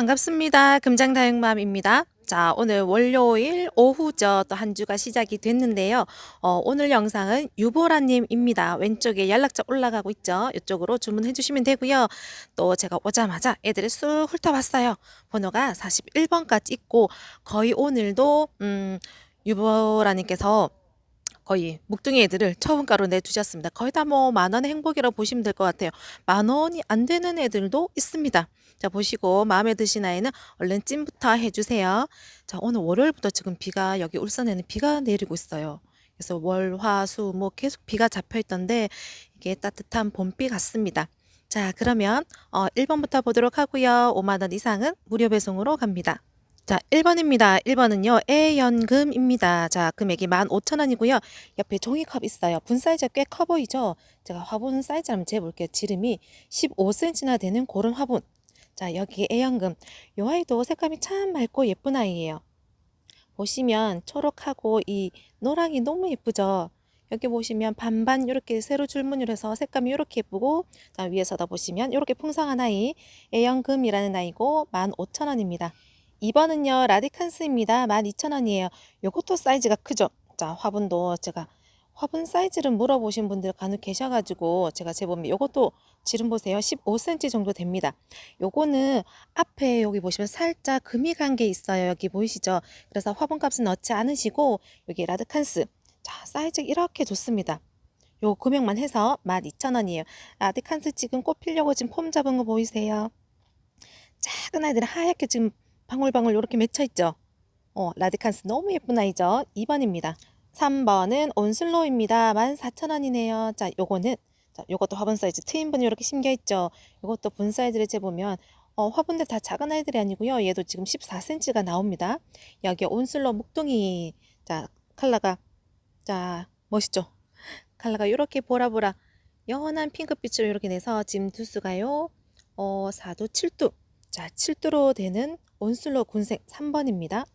반갑습니다. 금장다육맘입니다. 자, 오늘 월요일 오후죠. 또 한 주가 시작이 됐는데요. 어, 오늘 영상은 유보라님입니다. 왼쪽에 연락처 올라가고 있죠. 이쪽으로 주문해 주시면 되고요. 또 제가 오자마자 애들을 쑥 훑어봤어요. 번호가 41번까지 있고 거의 오늘도 음, 유보라님께서 거의 묵둥이 애들을 처분가로 내주셨습니다. 거의 다 뭐 만 원의 행복이라고 보시면 될 것 같아요. 만 원이 안 되는 애들도 있습니다. 자, 보시고 마음에 드신 아이는 얼른 찜부터 해주세요. 자, 오늘 월요일부터 지금 비가 여기 울산에는 비가 내리고 있어요. 그래서 월, 화, 수, 뭐 계속 비가 잡혀 있던데 이게 따뜻한 봄비 같습니다. 자, 그러면 어, 1번부터 보도록 하고요. 5만 원 이상은 무료 배송으로 갑니다. 자, 1번입니다. 1번은요, 애연금입니다. 자, 금액이 15,000원이고요. 옆에 종이컵 있어요. 분 사이즈가 꽤 커 보이죠? 제가 화분 사이즈 한번 재볼게요. 지름이 15cm나 되는 그런 화분. 자, 여기 애연금. 요 아이도 색감이 참 맑고 예쁜 아이예요. 보시면 초록하고 이 노랑이 너무 예쁘죠? 여기 보시면 반반 이렇게 세로 줄무늬로 해서 색감이 이렇게 예쁘고 자, 위에서도 보시면 이렇게 풍성한 아이 애연금이라는 아이고 15,000원입니다. 2번은요 라디칸스입니다. 12,000원이에요. 요것도 사이즈가 크죠? 자 화분도 제가 화분 사이즈를 물어보신 분들 간혹 계셔가지고 제가 재보면 요것도 지름 보세요. 15cm 정도 됩니다. 요거는 앞에 여기 보시면 살짝 금이 간 게 있어요. 여기 보이시죠? 그래서 화분 값은 넣지 않으시고 여기 라드칸스 자 사이즈 이렇게 좋습니다. 요 금액만 해서 12,000원이에요. 라드칸스 지금 꽃 피려고 지금 폼 잡은 거 보이세요? 작은 아이들은 하얗게 지금 방울방울 이렇게 맺혀 있죠. 어, 라디칸스 너무 예쁜 아이죠. 2번입니다. 3번은 온슬로입니다. 14,000원이네요. 자, 요거는 자, 요것도 화분 사이즈 트윈분이 이렇게 심겨 있죠. 요것도 분 사이즈를 재보면 어, 화분들 다 작은 아이들이 아니고요. 얘도 지금 14cm가 나옵니다. 여기 온슬로 묵둥이 자, 컬러가 자, 멋있죠? 컬러가 이렇게 보라보라 연한 핑크빛으로 이렇게 내서 지금 두수가요. 어, 4도 7도 자, 7도로 되는 온슬로 군색 3번입니다.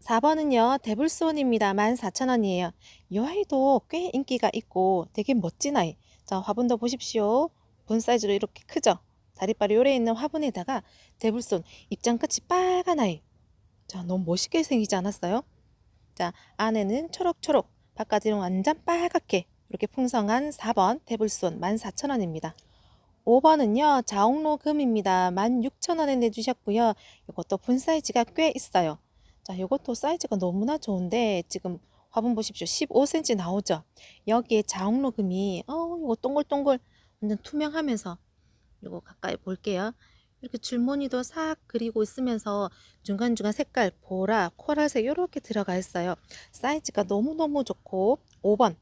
4번은요, 데블스원입니다. 14,000원이에요. 이 아이도 꽤 인기가 있고 되게 멋진 아이. 자, 화분도 보십시오. 분 사이즈로 이렇게 크죠? 다리빨이 요래 있는 화분에다가 데블스원 입장 끝이 빨간 아이. 자, 너무 멋있게 생기지 않았어요? 자, 안에는 초록초록, 바깥은 완전 빨갛게 이렇게 풍성한 4번 데블스원 14,000원입니다. 5번은요, 자옥로 금입니다. 16,000원에 내주셨고요. 이것도 분 사이즈가 꽤 있어요. 자, 이것도 사이즈가 너무나 좋은데, 지금 화분 보십시오. 15cm 나오죠? 여기에 자옥로 금이, 어, 이거 동글동글, 완전 투명하면서, 이거 가까이 볼게요. 이렇게 줄무늬도 싹 그리고 있으면서 중간중간 색깔, 보라, 코랄색 이렇게 들어가 있어요. 사이즈가 너무너무 좋고, 5번.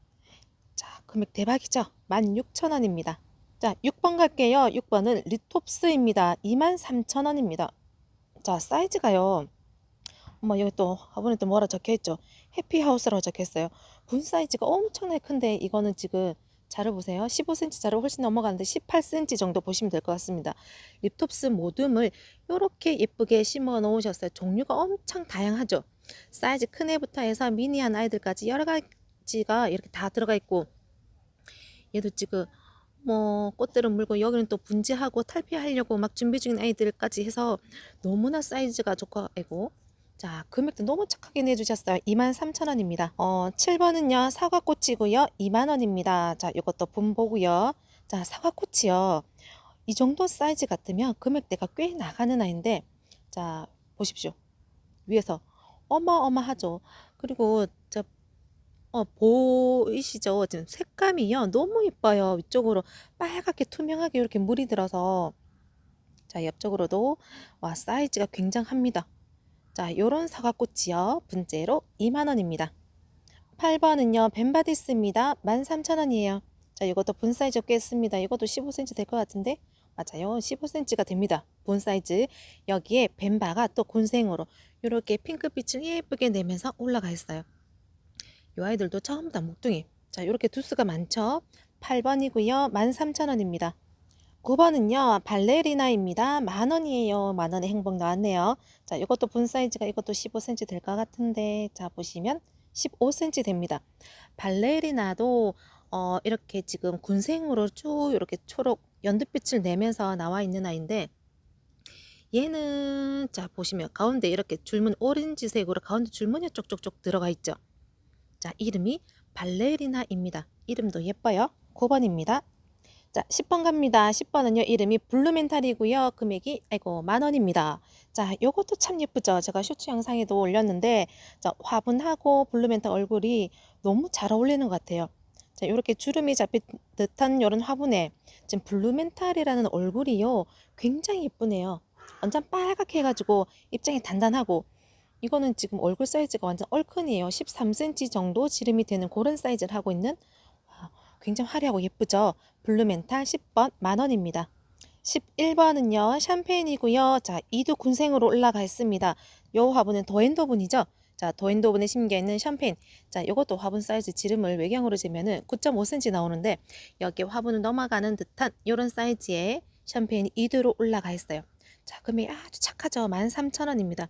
자, 금액 대박이죠? 16,000원입니다. 자, 6번 갈게요. 6번은 리톱스입니다. 23,000원입니다. 자, 사이즈가요. 어머, 여기 또 화분에 또 뭐라 적혀 있죠? 해피하우스라고 적혀 있어요. 분 사이즈가 엄청나게 큰데 이거는 지금 자를 보세요. 15cm 자를 훨씬 넘어가는데 18cm 정도 보시면 될 것 같습니다. 립톱스 모둠을 이렇게 예쁘게 심어 놓으셨어요. 종류가 엄청 다양하죠. 사이즈 큰 애부터 해서 미니한 아이들까지 여러 가지가 이렇게 다 들어가 있고 얘도 지금 뭐 꽃들은 물고 여기는 또 분지하고 탈피하려고 막 준비 중인 아이들까지 해서 너무나 사이즈가 좋고 아이고. 자 금액도 너무 착하게 내주셨어요. 23,000원입니다. 어 7번은요 사과꽃이고요. 2만원입니다. 자 이것도 분보고요. 자 사과꽃이요. 이 정도 사이즈 같으면 금액대가 꽤 나가는 아이인데 자 보십시오. 위에서 어마어마하죠. 그리고 저 어, 보이시죠? 지금 색감이요. 너무 예뻐요. 위쪽으로 빨갛게 투명하게 이렇게 물이 들어서. 자, 옆쪽으로도, 와, 사이즈가 굉장합니다. 자, 요런 사과꽃이요. 분재로 2만원입니다. 8번은요, 벤바디스입니다. 13,000원이에요. 자, 이것도 분 사이즈 꽤 씁니다. 이것도 15cm 될 것 같은데? 맞아요. 15cm가 됩니다. 본 사이즈. 여기에 벤바가 또 곤생으로 이렇게 핑크빛을 예쁘게 내면서 올라가 있어요. 이 아이들도 처음 다 목둥이. 자, 이렇게 두수가 많죠? 8번이고요. 13,000원입니다. 9번은요. 발레리나입니다. 만원이에요. 만원의 행복 나왔네요. 자, 이것도 분 사이즈가 이것도 15cm 될 것 같은데 자, 보시면 15cm 됩니다. 발레리나도 어, 이렇게 지금 군생으로 쭉 이렇게 초록 연두빛을 내면서 나와 있는 아이인데 얘는 자 보시면 가운데 이렇게 줄무늬 오렌지색으로 가운데 줄무늬 쪽쪽쪽 들어가 있죠. 자 이름이 발레리나입니다. 이름도 예뻐요. 9번입니다. 자 10번 갑니다. 10번은요 이름이 블루멘탈이고요. 금액이 아이고 만 원입니다. 자 요것도 참 예쁘죠. 제가 쇼츠 영상에도 올렸는데 자 화분하고 블루멘탈 얼굴이 너무 잘 어울리는 것 같아요. 자 이렇게 주름이 잡힌 듯한 이런 화분에 지금 블루멘탈이라는 얼굴이요 굉장히 예쁘네요. 완전 빨갛게 해가지고 입장이 단단하고 이거는 지금 얼굴 사이즈가 완전 얼큰이에요. 13cm 정도 지름이 되는 그런 사이즈를 하고 있는 와, 굉장히 화려하고 예쁘죠. 블루멘탈 10번 만원입니다. 11번은요 샴페인이고요. 자 이두 군생으로 올라가 있습니다. 요 화분은 더엔더분이죠. 자 더엔더분에 심겨 있는 샴페인. 자 요것도 화분 사이즈 지름을 외경으로 재면은 9.5cm 나오는데 여기 화분을 넘어가는 듯한 이런 사이즈의 샴페인이 이두로 올라가 있어요. 자, 금액이 아주 착하죠. 13,000원입니다.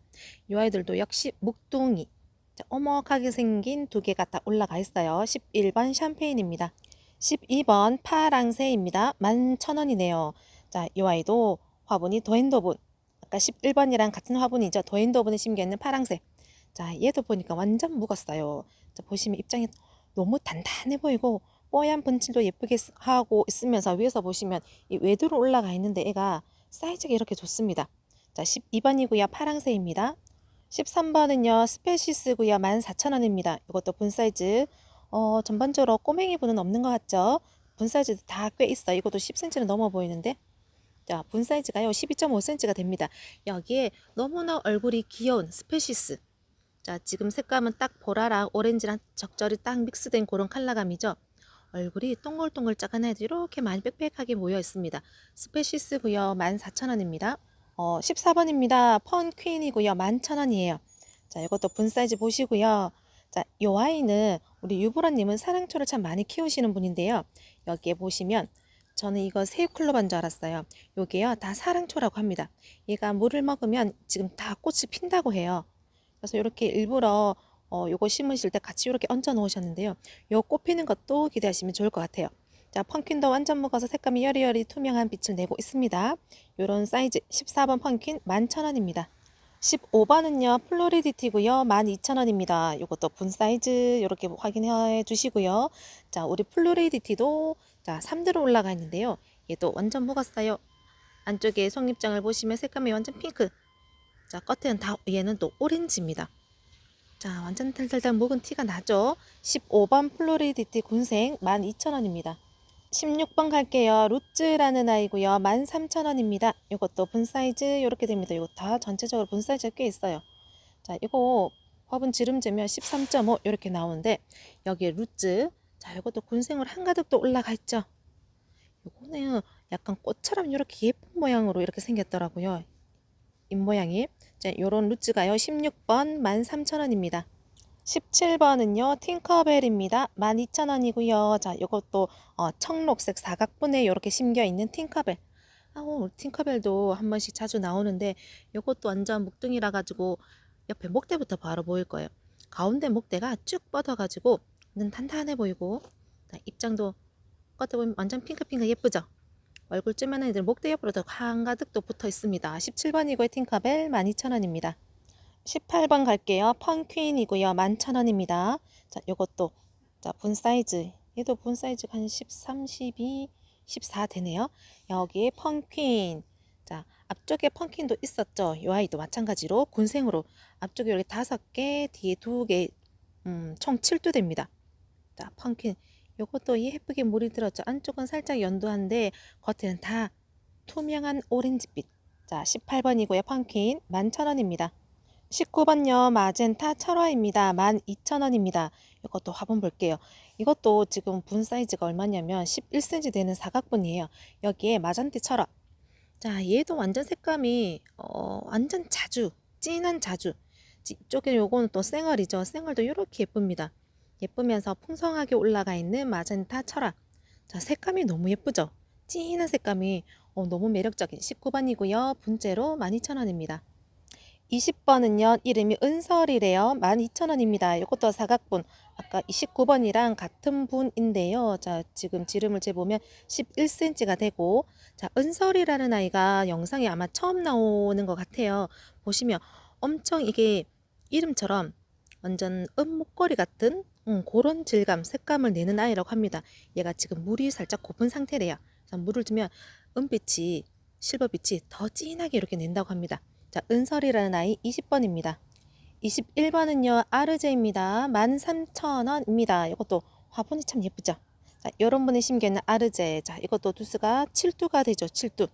이 아이들도 역시 묵둥이. 자, 오목하게 생긴 두 개가 다 올라가 있어요. 11번 샴페인입니다. 12번 파랑새입니다. 11,000원이네요. 자, 이 아이도 화분이 더엔더분. 아까 11번이랑 같은 화분이죠. 더엔더분에 심겨 있는 파랑새. 자, 얘도 보니까 완전 묵었어요. 자, 보시면 입장이 너무 단단해 보이고 뽀얀 분칠도 예쁘게 쓰- 하고 있으면서 위에서 보시면 이 외두로 올라가 있는데 애가 사이즈가 이렇게 좋습니다. 자, 12번이고요. 파랑새입니다. 13번은요. 스페시스고요. 14,000원입니다. 이것도 분 사이즈 어, 전반적으로 꼬맹이 분은 없는 것 같죠? 분 사이즈도 다 꽤 있어. 이것도 10cm는 넘어 보이는데 자, 분 사이즈가요. 12.5cm가 됩니다. 여기에 너무나 얼굴이 귀여운 스페시스 자, 지금 색감은 딱 보라랑 오렌지랑 적절히 딱 믹스된 그런 컬러감이죠. 얼굴이 동글동글 작은 애들 이렇게 많이 빽빽하게 모여 있습니다. 스페시스고요. 14,000원입니다. 어, 14번입니다. 펀퀸이고요. 11,000원이에요. 자, 이것도 분 사이즈 보시고요. 자, 요 아이는 우리 유보라님은 사랑초를 참 많이 키우시는 분인데요. 여기에 보시면 저는 이거 새우클로바인 줄 알았어요. 요게요. 다 사랑초라고 합니다. 얘가 물을 먹으면 지금 다 꽃이 핀다고 해요. 그래서 이렇게 일부러 어, 요거 심으실 때 같이 이렇게 얹어 놓으셨는데요. 요 꽃 피는 것도 기대하시면 좋을 것 같아요. 자, 펌킨도 완전 먹어서 색감이 여리여리 투명한 빛을 내고 있습니다. 요런 사이즈 14번 펌킨 11,000원입니다. 15번은요, 플로리디티고요. 12,000원입니다. 요것도 분 사이즈 이렇게 확인해 주시고요. 자, 우리 플로리디티도 자, 3대로 올라가 있는데요. 얘도 완전 묵었어요. 안쪽에 속립장을 보시면 색감이 완전 핑크. 자, 겉에는 다 얘는 또 오렌지입니다. 자, 완전 달달달 묵은 티가 나죠? 15번 플로리디티 군생 12,000원입니다. 16번 갈게요. 루츠라는 아이고요. 13,000원입니다. 이것도 분 사이즈 이렇게 됩니다. 이거 다 전체적으로 분 사이즈가 꽤 있어요. 자, 이거 화분 지름 재면 13.5 이렇게 나오는데 여기에 루츠 자, 이것도 군생으로 한가득 또 올라가 있죠. 요거는 약간 꽃처럼 이렇게 예쁜 모양으로 이렇게 생겼더라고요. 입 모양이. 자, 요런 루츠가요. 16번 13,000원입니다. 17번은요. 팅커벨입니다. 12,000원이고요. 자, 요것도 어, 청록색 사각분에 이렇게 심겨 있는 팅커벨. 아우, 팅커벨도 한 번씩 자주 나오는데 요것도 완전 목둥이라 가지고 옆에 목대부터 바로 보일 거예요. 가운데 목대가 쭉 뻗어 가지고 완전 탄탄해 보이고 자, 입장도 겉에 보면 완전 핑크핑크 예쁘죠? 얼굴 쬐만한 애들 목대 옆으로도 한가득 또 붙어 있습니다. 17번이고요. 팅커벨 12,000원입니다. 18번 갈게요. 펑퀸이고요. 11,000원입니다. 자, 요것도 자, 분 사이즈. 얘도 분 사이즈가 한 13, 12, 14 되네요. 여기에 펑퀸. 자, 앞쪽에 펑퀸도 있었죠. 요 아이도 마찬가지로 군생으로 앞쪽에 이렇게 다섯 개, 뒤에 두 개, 음, 총 7두 됩니다. 자, 펑퀸. 요것도 예쁘게 물이 들었죠. 안쪽은 살짝 연두한데 겉에는 다 투명한 오렌지빛. 자, 18번이고요. 펑퀸 11,000원입니다. 19번요. 마젠타 철화입니다. 12,000원입니다. 이것도 화분 볼게요. 이것도 지금 분 사이즈가 얼마냐면 11cm 되는 사각분이에요. 여기에 마잔티 철화. 자, 얘도 완전 색감이 어, 완전 자주, 진한 자주. 이쪽에 요거는 또 쌩얼이죠. 쌩얼도 이렇게 예쁩니다. 예쁘면서 풍성하게 올라가 있는 마젠타 철화. 자, 색감이 너무 예쁘죠? 진한 색감이 어, 너무 매력적인 19번이고요. 분재로 12,000원입니다. 20번은요, 이름이 은설이래요. 12,000원입니다. 이것도 사각분. 아까 29번이랑 같은 분인데요. 자, 지금 지름을 재보면 11cm가 되고, 자, 은설이라는 아이가 영상에 아마 처음 나오는 것 같아요. 보시면 엄청 이게 이름처럼 완전 은목걸이 같은 음, 그런 질감, 색감을 내는 아이라고 합니다. 얘가 지금 물이 살짝 고픈 상태래요. 자, 물을 주면 은빛이, 실버빛이 더 진하게 이렇게 낸다고 합니다. 자, 은설이라는 아이 20번입니다. 21번은요, 아르제입니다. 13,000원입니다. 이것도 화분이 참 예쁘죠? 자, 분이 심겨있는 아르제. 자, 이것도 두수가 7두가 되죠, 7두.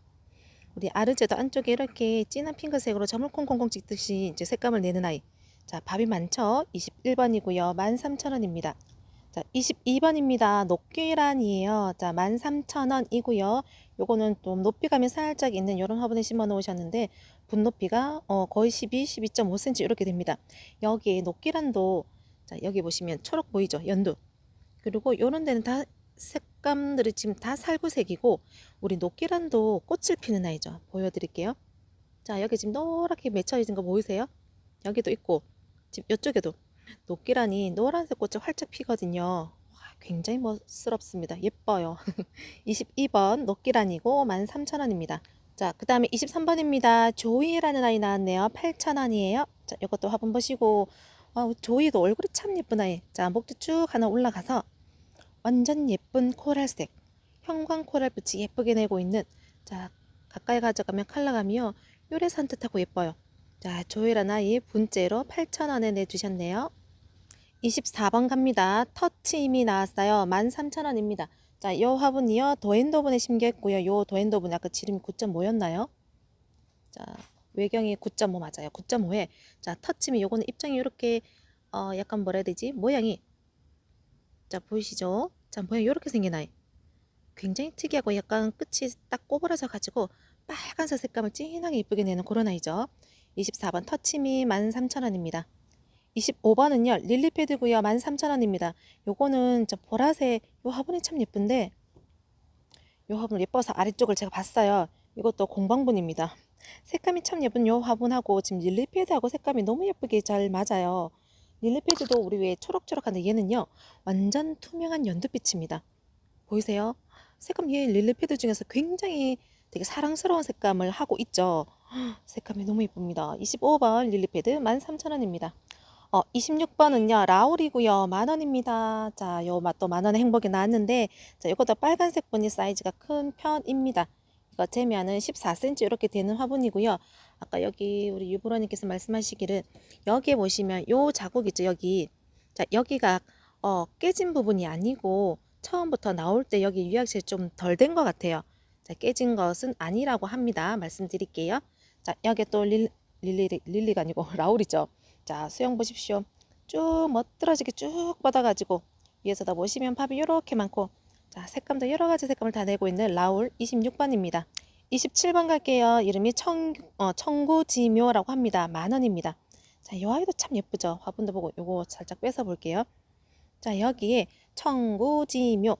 우리 아르제도 안쪽에 이렇게 진한 핑크색으로 점을 콩콩콩 찍듯이 이제 색감을 내는 아이. 자, 밥이 많죠? 21번이고요. 13,000원입니다. 자, 22번입니다. 녹귀란이에요. 자, 13,000원이고요. 요거는 좀 높이감이 살짝 있는 이런 화분에 심어 놓으셨는데 분높이가 어, 거의 12, 12.5cm 이렇게 됩니다. 여기에 녹기란도 자, 여기 보시면 초록 보이죠? 연두. 그리고 요런 데는 다 색감들이 지금 다 살구색이고 우리 녹기란도 꽃을 피는 아이죠. 보여드릴게요. 자, 여기 지금 노랗게 맺혀 있는 거 보이세요? 여기도 있고 지금 이쪽에도 녹기란이 노란색 꽃이 활짝 피거든요. 와, 굉장히 멋스럽습니다. 예뻐요. 22번 녹기란이고 13,000원입니다. 자, 그 다음에 23번입니다. 조이라는 아이 나왔네요. 8,000원이에요. 자, 이것도 화분 보시고 아, 조이도 얼굴이 참 예쁜 아이. 자, 목도 쭉 하나 올라가서 완전 예쁜 코랄색. 형광 코랄빛이 예쁘게 내고 있는 자, 가까이 가져가면 컬러감이요. 요래 산 뜻하고 예뻐요. 자, 조이라는 아이 분째로 8,000원에 내주셨네요. 24번 갑니다. 터치 이미 나왔어요. 13,000원입니다. 자, 요 화분이요. 도엔도분에 심겼고요. 요 도엔도분 아까 지름이 9.5였나요? 자, 외경이 9.5 맞아요. 9.5에 자, 터치미 요거는 입장이 이렇게 어, 약간 뭐라 해야 되지? 모양이 자, 보이시죠? 자, 모양이 이렇게 생긴 아이. 굉장히 특이하고 약간 끝이 딱 꼬부라져 가지고 빨간색 색감을 진하게 예쁘게 내는 그런 아이죠. 24번 터치미 13,000원입니다. 25번은요. 릴리패드고요. 13,000원입니다. 요거는 저 보라색 요 화분이 참 예쁜데 요 화분 예뻐서 아래쪽을 제가 봤어요. 이것도 공방분입니다. 색감이 참 예쁜 요 화분하고 지금 릴리패드하고 색감이 너무 예쁘게 잘 맞아요. 릴리패드도 우리 왜 초록초록한데 얘는요. 완전 투명한 연두빛입니다. 보이세요? 색감 얘 릴리패드 중에서 굉장히 되게 사랑스러운 색감을 하고 있죠. 색감이 너무 예쁩니다. 25번 릴리패드 13,000원입니다. 어, 26번은요, 라울이고요. 만 원입니다. 자, 요 맛도 만 원의 행복이 나왔는데, 자, 요것도 빨간색 분이 사이즈가 큰 편입니다. 이거 재면은 14cm 이렇게 되는 화분이고요. 아까 여기 우리 유부러님께서 말씀하시기를 여기에 보시면 요 자국 있죠, 여기. 자, 여기가 어, 깨진 부분이 아니고 처음부터 나올 때 여기 유약실이 좀 덜 된 것 같아요. 자, 깨진 것은 아니라고 합니다. 말씀드릴게요. 자, 여기 또 릴, 릴리, 릴리가 아니고 라울이죠. 자, 수영 보십시오. 쭉 멋들어지게 쭉 뻗어가지고 위에서다 보시면 팝이 이렇게 많고 자, 색감도 여러 가지 색감을 다 내고 있는 라울 26번입니다. 27번 갈게요. 이름이 청, 어, 청구지묘라고 합니다. 만 원입니다. 자, 이 아이도 참 예쁘죠? 화분도 보고 요거 살짝 뺏어 볼게요. 자, 여기에 청구지묘.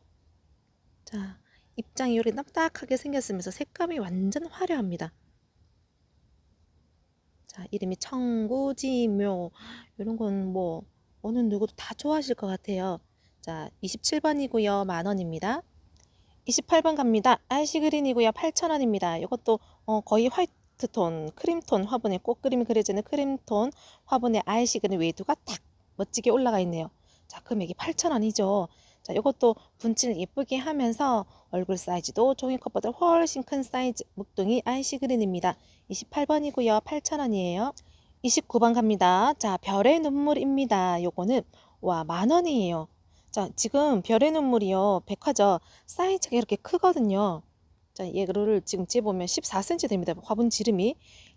자, 입장이 요리 납작하게 생겼으면서 색감이 완전 화려합니다. 자, 이름이 청구지묘. 이런 건 뭐, 어느 누구도 다 좋아하실 것 같아요. 자, 27번이고요. 만 원입니다. 28번 갑니다. 아이시 그린이고요. 8,000원입니다. 이것도 어, 거의 화이트 톤, 크림 톤 화분에 꽃 그림이 그려지는 크림 톤 화분에 아이시 그린 웨이드가 탁 멋지게 올라가 있네요. 자, 금액이 8,000원이죠. 자, 이것도 분칠 예쁘게 하면서 얼굴 사이즈도 종이컵보다 훨씬 큰 사이즈 묵둥이 아이시 그린입니다. 28번이고요. 8,000원이에요. 29번 갑니다. 자, 별의 눈물입니다. 요거는 와, 만 원이에요. 자, 지금 별의 눈물이요. 백화점 사이즈가 이렇게 크거든요. 자, 얘를 지금 재보면 14cm 됩니다. 화분 지름이.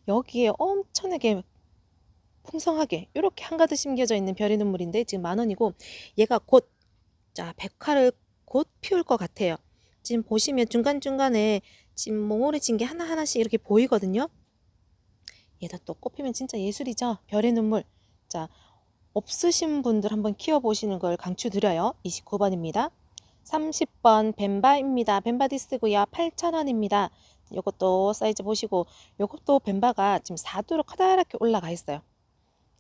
여기에 엄청나게 풍성하게 이렇게 한가득 심겨져 있는 별의 눈물인데 지금 만 원이고 얘가 곧 자, 백화를 곧 피울 것 같아요. 지금 보시면 중간중간에 지금 몽골이 진게 하나하나씩 이렇게 보이거든요. 얘도 또 꽃피면 진짜 예술이죠. 별의 눈물. 자, 없으신 분들 한번 키워보시는 걸 강추드려요. 29번입니다. 30번 벤바입니다. 벤바디스고요. 8,000원입니다. 요것도 사이즈 보시고 요것도 뱀바가 지금 4두로 커다랗게 올라가 있어요.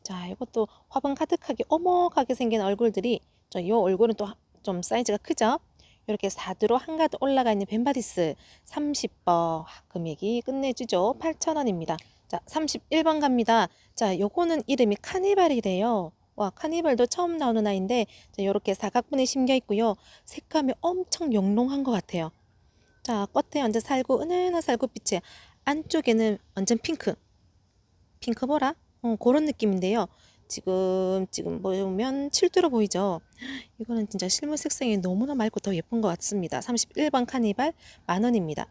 자, 이것도 화분 가득하게 오목하게 생긴 얼굴들이 저 요 얼굴은 또 좀 사이즈가 크죠? 이렇게 4두로 한가득 올라가 있는 벤바디스 30번 금액이 끝내주죠. 8,000원입니다. 자, 31번 갑니다. 자, 요거는 이름이 카니발이래요. 와, 카니발도 처음 나오는 아이인데 자, 요렇게 사각분에 심겨 있고요. 색감이 엄청 영롱한 것 같아요. 자, 겉에 완전 살구, 은은한 살구빛에 안쪽에는 완전 핑크. 핑크 보라? 어, 그런 느낌인데요. 지금, 지금 보면 7두로 보이죠? 이거는 진짜 실물 색상이 너무나 맑고 더 예쁜 것 같습니다. 31번 카니발 만원입니다.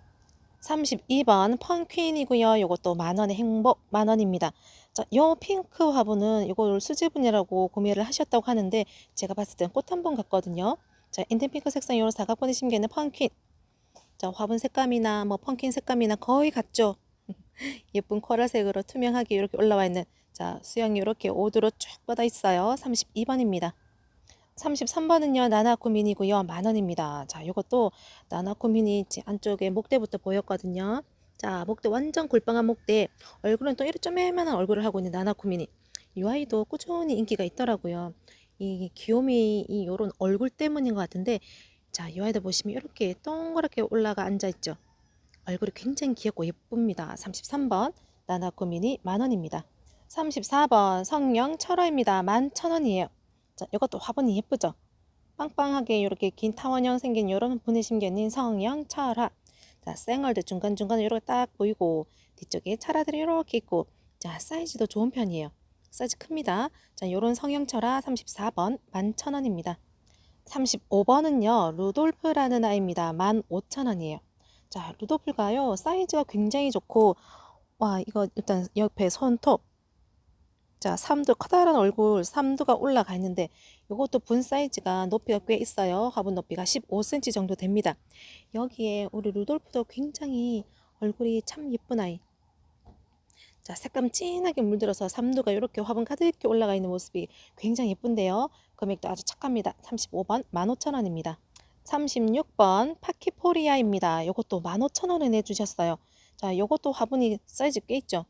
32번 펀퀸이고요. 이것도 만원의 행복 만원입니다. 자, 요 핑크 화분은 이걸 수제분이라고 구매를 하셨다고 하는데 제가 봤을 땐 꽃 한 번 같거든요. 자, 인텐 핑크 색상 이런 사각분에 심겨있는 펀퀸. 자, 화분 색감이나 뭐 펀킨 색감이나 거의 같죠. 예쁜 코랄색으로 투명하게 이렇게 올라와 있는 자, 수영이 이렇게 5두로 쭉 뻗어 있어요. 32번입니다. 33번은요, 나나쿠민이고요. 만원입니다. 자, 이것도 나나쿠민이 지- 안쪽에 목대부터 보였거든요. 자, 목대 완전 굴빵한 목대. 얼굴은 또 이렇게 쪼매만한 얼굴을 하고 있는 나나쿠민이. 이 아이도 꾸준히 인기가 있더라고요. 이 귀요미, 이 요런 얼굴 때문인 것 같은데, 자, 이 아이도 보시면 이렇게 동그랗게 올라가 앉아 있죠. 얼굴이 굉장히 귀엽고 예쁩니다. 33번 나나쿠민이 만원입니다. 34번 성령 철화입니다. 11,000원이에요. 자, 이것도 화분이 예쁘죠? 빵빵하게 이렇게 긴 타원형 생긴 이런 분에 심겨있는 성형 철화. 자, 쌩얼도 중간중간에 이렇게 딱 보이고 뒤쪽에 철화들이 이렇게 있고 자, 사이즈도 좋은 편이에요. 사이즈 큽니다. 자, 이런 성형 철화 34번 11,000원입니다. 35번은요. 루돌프라는 아이입니다. 15,000원이에요. 자, 루돌프가요. 사이즈가 굉장히 좋고 와, 이거 일단 옆에 손톱 자, 3두 커다란 얼굴 3두가 올라가 있는데 이것도 분 사이즈가 높이가 꽤 있어요. 화분 높이가 15cm 정도 됩니다. 여기에 우리 루돌프도 굉장히 얼굴이 참 예쁜 아이. 자, 색감 진하게 물들어서 3두가 이렇게 화분 가득히 올라가 있는 모습이 굉장히 예쁜데요. 금액도 아주 착합니다. 35번 15,000원입니다. 36번 파키포리아입니다. 이것도 15,000원에 내주셨어요. 자, 이것도 화분이 사이즈 꽤 있죠.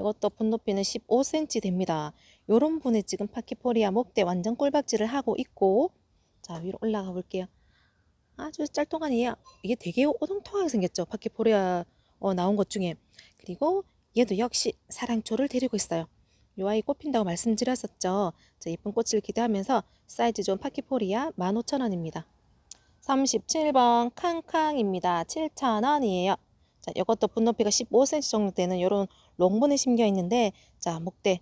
이것도 분 높이는 15cm 됩니다. 요런 분에 지금 파키포리아 목대 완전 꿀박지를 하고 있고 자 위로 올라가 볼게요. 아주 짤뚱하니에요. 이게 되게 오동통하게 생겼죠. 파키포리아 어, 나온 것 중에. 그리고 얘도 역시 사랑초를 데리고 있어요. 요 아이 꽃핀다고 말씀드렸었죠. 자, 예쁜 꽃을 기대하면서 사이즈 좋은 파키포리아 15,000원입니다. 37번 캉캉입니다. 7,000원이에요. 자, 이것도 분높이가 15cm 정도 되는 이런 롱분에 심겨 있는데 자, 목대.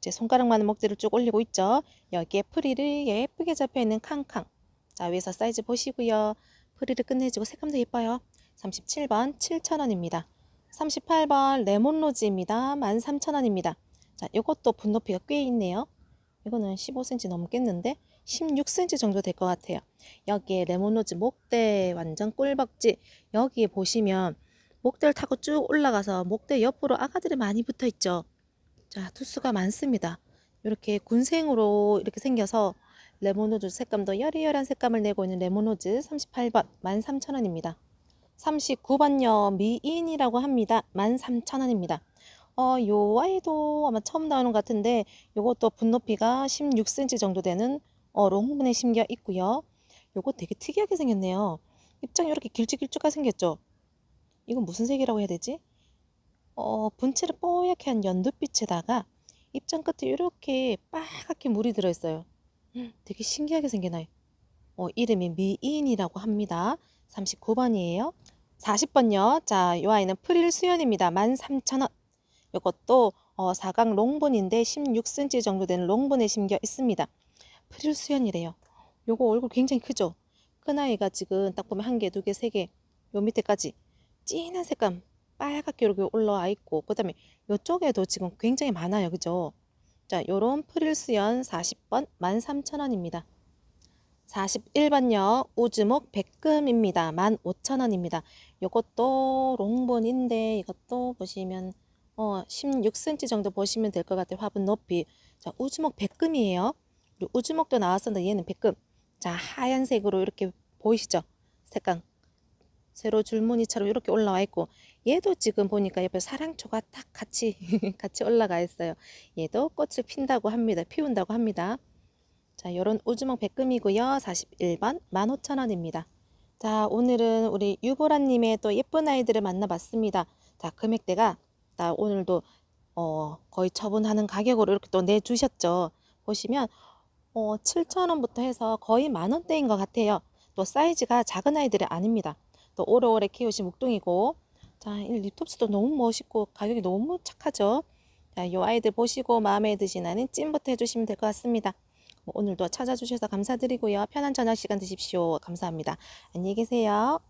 제 손가락만한 목대를 쭉 올리고 있죠. 여기에 프리를 예쁘게 잡혀 있는 캉캉. 자, 위에서 사이즈 보시고요. 프리를 끝내주고 색감도 예뻐요. 37번 7,000원입니다. 38번 레몬로즈입니다. 13,000원입니다. 자, 이것도 분높이가 꽤 있네요. 이거는 15cm 넘겠는데 16cm 정도 될 것 같아요. 여기에 레몬로즈 목대 완전 꿀벅지. 여기에 보시면 목대를 타고 쭉 올라가서 목대 옆으로 아가들이 많이 붙어 있죠. 자, 투수가 많습니다. 이렇게 군생으로 이렇게 생겨서 레몬로즈 색감도 여리여리한 색감을 내고 있는 레몬로즈 38번 13,000원입니다. 39번요. 미인이라고 합니다. 13,000원입니다. 어, 요 아이도 아마 처음 나오는 것 같은데 요것도 분높이가 16cm 정도 되는 어, 롱분에 심겨 있고요. 요거 되게 특이하게 생겼네요. 입장이 이렇게 길쭉길쭉하게 생겼죠? 이건 무슨 색이라고 해야 되지? 어, 분체를 뽀얗게 한 연두빛에다가 입장 끝에 이렇게 빨갛게 물이 들어있어요. 음, 되게 신기하게 생긴 아이. 어, 이름이 미인이라고 합니다. 39번이에요. 40번요. 자, 이 아이는 프릴 수연입니다. 13,000원. 이것도 어, 사각 롱본인데 16cm 정도 되는 롱본에 심겨 있습니다. 프릴 수연이래요. 요거 얼굴 굉장히 크죠? 큰 아이가 지금 딱 보면 한 개, 두 개, 세 개, 요 밑에까지 진한 색감 빨갛게 이렇게 올라와 있고 그 다음에 이쪽에도 지금 굉장히 많아요. 그죠? 자, 요런 프릴 수연 40번 13,000원입니다. 41번요. 우즈목 백금입니다. 15,000원입니다. 요것도 롱본인데 이것도 보시면 어 16cm 정도 보시면 될 것 같아요. 화분 높이. 자, 우즈목 백금이에요. 우즈목도 나왔었는데 얘는 백금. 자, 하얀색으로 이렇게 보이시죠? 색감. 세로 줄무늬처럼 이렇게 올라와 있고 얘도 지금 보니까 옆에 사랑초가 딱 같이 같이 올라가 있어요. 얘도 꽃을 핀다고 합니다. 피운다고 합니다. 자, 요런 우주몽 백금이고요. 41번 15,000원입니다. 자, 오늘은 우리 유보라 님의 또 예쁜 아이들을 만나봤습니다. 자, 금액대가 나 오늘도 어, 거의 처분하는 가격으로 이렇게 또 내주셨죠. 보시면 어, 7,000원부터 해서 거의 만 원대인 것 같아요. 또 사이즈가 작은 아이들이 아닙니다. 또 오래오래 키우신 목동이고 자, 이 리톱스도 너무 멋있고 가격이 너무 착하죠. 자, 요 아이들 보시고 마음에 드시는 찜부터 해주시면 될 것 같습니다. 뭐 오늘도 찾아주셔서 감사드리고요. 편한 저녁 시간 되십시오. 감사합니다. 안녕히 계세요.